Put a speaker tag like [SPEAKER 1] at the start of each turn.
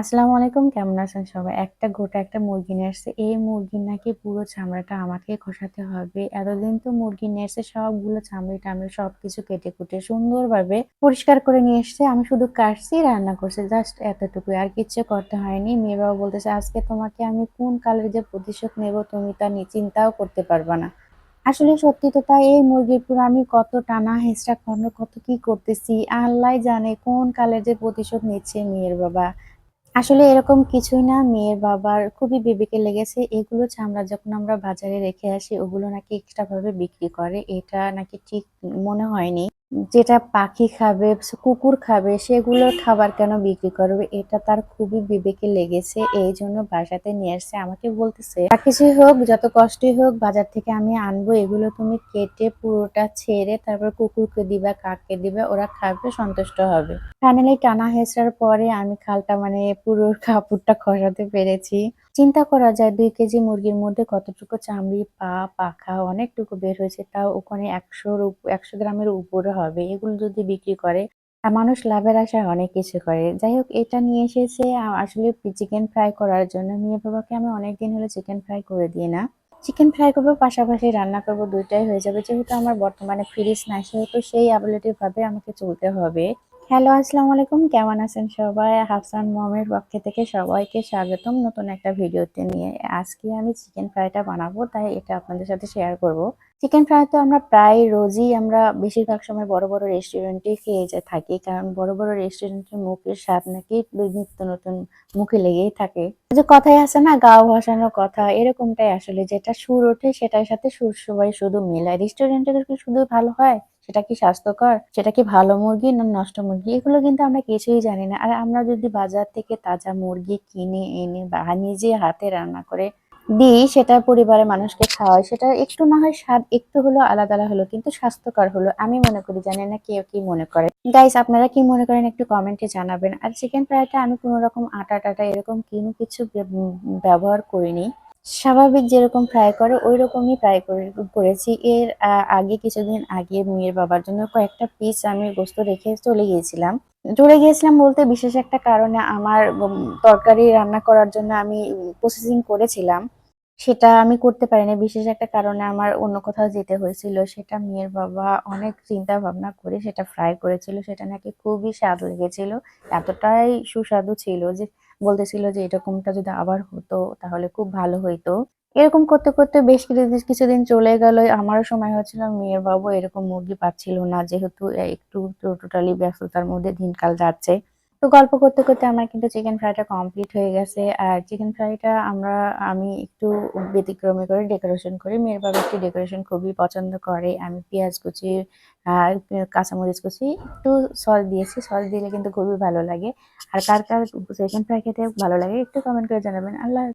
[SPEAKER 1] আসসালামু আলাইকুম, কেমন আছেন সবাই? একটা গোটা একটা মুরগি নিয়ে এই মুরগির নাকি পুরো চামড়াটা আমাকে খসাতে হবে। এতদিন তো মুরগি নিয়ে এসছে সবগুলো চামড়ি টামড়ি সবকিছু কেটে কুটে সুন্দরভাবে পরিষ্কার করে নিয়ে এসছে। আমি শুধু কাটছি, রান্না করছি, জাস্ট এতটুকু আর কিচ্ছু করতে হয়নি। মেয়ে বাবা বলতেছে, আজকে তোমাকে আমি কোন কালের যে প্রতিশোধ নেব তুমি তা নিয়ে চিন্তাও করতে পারবা না। আসলে সত্যি তো তাই, এই মুরগির পুরো আমি কত টানা হেঁচড়া খন্ড কত কি করতেছি? আল্লাহ জানে কোন কালের যে প্রতিশোধ নিচ্ছে মেয়ের বাবা। আসলে এরকম কিছুই না, মেয়ের বাবার খুবই বিবেকে লেগেছে। এগুলো চামড়া যখন আমরা বাজারে রেখে আসি, ওগুলো নাকি এক্সট্রা ভাবে বিক্রি করে। এটা নাকি ঠিক মনে হয়নি। যেটা পাখি খাবে, কুকুর খাবে, সেগুলো খাবার কেন বিক্রি করবে? এটা তার খুবই বিবেকে লেগেছে। এই জন্য বাসাতে নিয়ে আসছে। আমাকে বলতেছে আর কিছুই হোক, যত কষ্টই হোক, বাজার থেকে আমি আনব। এগুলো তুমি কেটে পুরোটা ছেড়ে তারপর কুকুরকে দিবা, কাককে দিবা, ওরা খাবে, সন্তুষ্ট হবে। ফাইনালি টানা হেঁচড়ার পরে আমি খালটা মানে পুরো কাপড়টা খসাতে পেরেছি। চিন্তা করা যায়, দুই কেজি মুরগির মধ্যে কতটুকু চামড়ি, পা, পাখা অনেকটুকু বের হয়েছে, তাও ওখানে একশোর একশো গ্রামের উপরে হবে, এগুলো যদি বিক্রি করে মানুষ লাভের আশায় অনেক কিছু করে। যাই হোক, এটা নিয়ে এসেছে আসলে চিকেন ফ্রাই করার জন্য। মেয়ে বাবাকে আমি অনেকদিন হলো চিকেন ফ্রাই করে দিই না। চিকেন ফ্রাই করব, পাশাপাশি রান্না করব, দুইটাই হয়ে যাবে। যেহেতু আমার বর্তমানে ফ্রিজ নাই, সেহেতু সেই অ্যাভেলেটিভভাবে ভাবে আমাকে চলতে হবে। হ্যালো, আসসালামু আলাইকুম। কেমন আছেন সবাই? হাফসান মমের পক্ষ থেকে সবাইকে স্বাগতম নতুন একটা ভিডিওতে নিয়ে। আজকে আমি চিকেন ফ্রাইটা বানাবো, তাই এটা আপনাদের সাথে শেয়ার করব। চিকেন ফ্রাই তো আমরা প্রায় রোজই আমরা বেশিরভাগ সময় বড় বড় রেস্টুরেন্টে খেয়ে যা থাকি, কারণ বড় বড় রেস্টুরেন্টের মুখের স্বাদ নাকি নিত্য নতুন মুখে লেগেই থাকে। যে কথাই আছে না, গাও ভাসানো কথা, এরকমটাই আসলে যেটা সুর ওঠে সেটার সাথে সুর সবাই শুধু মেলায়। রেস্টুরেন্টের কি শুধু ভালো হয়? সেটা কি স্বাস্থ্যকর, সেটা কি ভালো মুরগি না নষ্ট মুরগি, এগুলো কিন্তু আমরা কিছুই জানি না। আর আমরা যদি বাজার থেকে তাজা মুরগি কিনে এনে বা নিজে হাতে রান্না করে দিই, সেটা পরিবারের মানুষকে খাওয়াই, সেটা একটু না হয় স্বাদ একটু হলো আলাদা আলাদা হলো, কিন্তু স্বাস্থ্যকর হলো। আমি মনে করি, জানি না কেউ কি মনে করে। গাইস আপনারা কি মনে করেন একটু কমেন্টে জানাবেন। আর চিকেন ফ্রাইটা আমি কোনো রকম আটা টাটা এরকম কোনো কিছু ব্যবহার করিনি। স্বাভাবিক যেরকম ফ্রাই করে ওই রকমই ফ্রাই করেছি। এর আগে, কিছুদিন আগে মেয়ের বাবার জন্য কয়েকটা পিস আমি গোস্ত রেখে চলে গিয়েছিলাম। চলে গিয়েছিলাম বলতে বিশেষ একটা কারণে আমার তরকারি রান্না করার জন্য আমি প্রসেসিং করেছিলাম। সেটা আমি করতে পারিনি। বিশেষ একটা কারণে আমার অন্য কোথাও যেতে হয়েছিল। সেটা মেয়ের বাবা অনেক চিন্তা ভাবনা করে সেটা ফ্রাই করেছিল। সেটা নাকি খুবই স্বাদ লেগেছিল। এতটাই সুস্বাদু ছিল যে বলতেছিল যে এরকমটা যদি আবার হতো, তাহলে খুব ভালো হইতো। এরকম করতে করতে বেশ কিছু- কিছুদিন চলে গেল। আমারও সময় হচ্ছিল, মেয়ের বাবু এরকম মুরগি পাচ্ছিল না, যেহেতু একটু টোটালি ব্যস্ততার মধ্যে দিনকাল যাচ্ছে। তো গল্প করতে করতে আমার কিন্তু চিকেন ফ্রাইটা কমপ্লিট হয়ে গেছে। আর চিকেন ফ্রাইটা আমরা, আমি একটু ব্যতিক্রমে করে ডেকোরেশন করি। মেয়ের বাবা একটু ডেকোরেশন খুবই পছন্দ করে। আমি পেঁয়াজ কুচি কাঁচামরিচ কুচি একটু সস দিয়েছি। সস দিলে কিন্তু খুবই ভালো লাগে। আর কার কার চিকেন ফ্রাই খেতে ভালো লাগে একটু কমেন্ট করে জানাবেন। আল্লাহ